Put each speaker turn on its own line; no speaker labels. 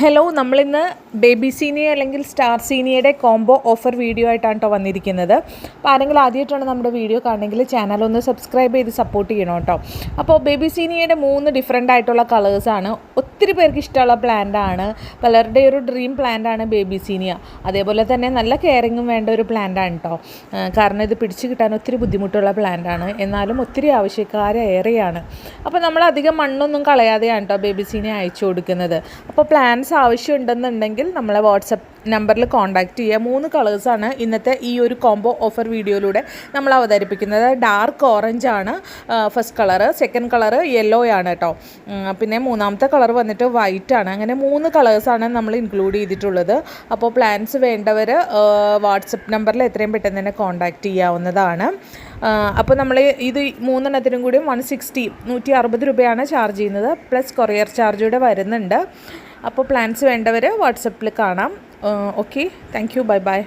Hello നമ്മളിന്ന് baby zinnia അല്ലെങ്കിൽ star സീനിയയുടെ കോംബോ ഓഫർ വീഡിയോ ആയിട്ടാണ് കേട്ടോ വന്നിരിക്കുന്നത്. അപ്പോൾ ആരെങ്കിലും ആദ്യമായിട്ടാണ് നമ്മുടെ വീഡിയോ കാണണമെങ്കിൽ ചാനൽ ഒന്ന് സബ്സ്ക്രൈബ് ചെയ്ത് സപ്പോർട്ട് ചെയ്യണം കേട്ടോ അപ്പോൾ ബേബി സീനിയയുടെ മൂന്ന് ഡിഫറെന്റ് ആയിട്ടുള്ള കളേഴ്സാണ് ഒത്തിരി പേർക്ക് ഇഷ്ടമുള്ള പ്ലാന്റാണ് പലരുടെ ഒരു ഡ്രീം പ്ലാന്റാണ് ബേബി സീനിയ. അതേപോലെ തന്നെ നല്ല കെയറിങ്ങും വേണ്ട ഒരു പ്ലാന്റാണ് കേട്ടോ കാരണം ഇത് പിടിച്ചു കിട്ടാൻ ഒത്തിരി ബുദ്ധിമുട്ടുള്ള പ്ലാന്റാണ് എന്നാലും ഒത്തിരി ആവശ്യക്കാരേറെയാണ് അപ്പോൾ നമ്മൾ അധികം മണ്ണൊന്നും കളയാതെയാണ് കേട്ടോ ബേബി സീനിയ അയച്ചു കൊടുക്കുന്നത്. അപ്പോൾ പ്ലാൻസ് ആവശ്യമുണ്ടെന്നുണ്ടെങ്കിൽ നമ്മളെ വാട്സപ്പ് നമ്പറിൽ കോൺടാക്റ്റ് ചെയ്യുക. മൂന്ന് കളേഴ്സാണ് ഇന്നത്തെ ഈ ഒരു കോംബോ ഓഫർ വീഡിയോയിലൂടെ നമ്മൾ അവതരിപ്പിക്കുന്നത്. ഡാർക്ക് ഓറഞ്ച് ആണ് first colour second colour yellow ആണ് കേട്ടോ പിന്നെ മൂന്നാമത്തെ കളർ വന്നിട്ട് വൈറ്റ് ആണ്. അങ്ങനെ മൂന്ന് കളേഴ്സാണ് നമ്മൾ ഇൻക്ലൂഡ് ചെയ്തിട്ടുള്ളത്. അപ്പോൾ പ്ലാൻസ് വേണ്ടവർ വാട്സപ്പ് നമ്പറിൽ എത്രയും പെട്ടെന്ന് തന്നെ കോൺടാക്റ്റ് ചെയ്യാവുന്നതാണ്. അപ്പോൾ നമ്മൾ ഇത് മൂന്നെണ്ണത്തിനും കൂടിയും വൺ സിക്സ്റ്റി നൂറ്റി അറുപത് രൂപയാണ് ചാർജ് ചെയ്യുന്നത്. പ്ലസ് കൊറിയർ ചാർജ് കൂടെ വരുന്നുണ്ട്. അപ്പോൾ പ്ലാൻസ് വേണ്ടവർ വാട്സപ്പിൽ കാണാം. Okay thank you bye bye